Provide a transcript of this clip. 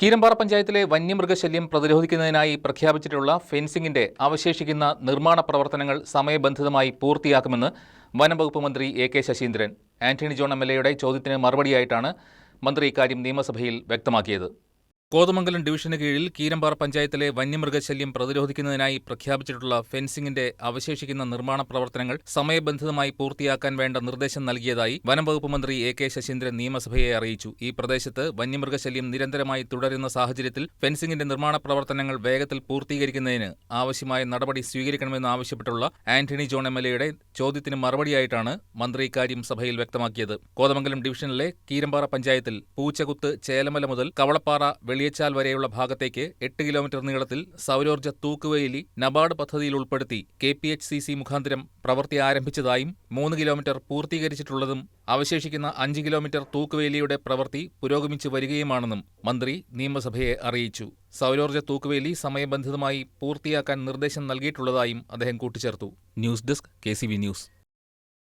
കീരമ്പാറ പഞ്ചായത്തിലെ വന്യമൃഗശല്യം പ്രതിരോധിക്കുന്നതിനായി പ്രഖ്യാപിച്ചിട്ടുള്ള ഫെൻസിംഗിന്റെ അവശേഷിക്കുന്ന നിർമ്മാണ പ്രവർത്തനങ്ങൾ സമയബന്ധിതമായി പൂർത്തിയാക്കുമെന്ന് വനംവകുപ്പ് മന്ത്രി A K Saseendran Antony John M L എയുടെ ചോദ്യത്തിന് മറുപടിയായിട്ടാണ് മന്ത്രി ഇക്കാര്യം നിയമസഭയിൽ വ്യക്തമാക്കിയത്. കോതമംഗലം ഡിവിഷന് കീഴിൽ കീരമ്പാറ പഞ്ചായത്തിലെ വന്യമൃഗശല്യം പ്രതിരോധിക്കുന്നതിനായി പ്രഖ്യാപിച്ചിട്ടുള്ള ഫെൻസിംഗിന്റെ അവശേഷിക്കുന്ന നിർമ്മാണ പ്രവർത്തനങ്ങൾ സമയബന്ധിതമായി പൂർത്തിയാക്കാൻ വേണ്ട നിർദ്ദേശം നൽകിയതായി വനം വകുപ്പ് മന്ത്രി എ കെ ശശീന്ദ്രൻ നിയമസഭയെ അറിയിച്ചു. ഈ പ്രദേശത്ത് വന്യമൃഗശല്യം നിരന്തരമായി തുടരുന്ന സാഹചര്യത്തിൽ ഫെൻസിംഗിന്റെ നിർമ്മാണ പ്രവർത്തനങ്ങൾ വേഗത്തിൽ പൂർത്തീകരിക്കുന്നതിന് ആവശ്യമായ നടപടി സ്വീകരിക്കണമെന്ന് ആവശ്യപ്പെട്ടുള്ള ആന്റണി ജോൺ എം എൽ എയുടെ ചോദ്യത്തിന് മറുപടിയായിട്ടാണ് മന്ത്രി ഇക്കാര്യം സഭയിൽ വ്യക്തമാക്കിയത്. കോതമംഗലം ഡിവിഷനിലെ കീരമ്പാറ പഞ്ചായത്തിൽ പൂച്ചകുത്ത് ചേലമല മുതൽ കവളപ്പാറ വെളിയച്ചാൽ വരെയുള്ള ഭാഗത്തേക്ക് എട്ട് കിലോമീറ്റർ നീളത്തിൽ സൗരോർജ തൂക്കുവേലി നബാർഡ് പദ്ധതിയിൽ ഉൾപ്പെടുത്തി K P H C C മുഖാന്തരം പ്രവൃത്തി ആരംഭിച്ചതായും മൂന്ന് കിലോമീറ്റർ പൂർത്തീകരിച്ചിട്ടുള്ളതും അവശേഷിക്കുന്ന അഞ്ച് കിലോമീറ്റർ തൂക്കുവേലിയുടെ പ്രവൃത്തി പുരോഗമിച്ചു വരികയുമാണെന്നും മന്ത്രി നിയമസഭയെ അറിയിച്ചു. സൗരോർജ തൂക്കുവേലി സമയബന്ധിതമായി പൂർത്തിയാക്കാൻ നിർദ്ദേശം നൽകിയിട്ടുള്ളതായും അദ്ദേഹം കൂട്ടിച്ചേർത്തു. News desk K news.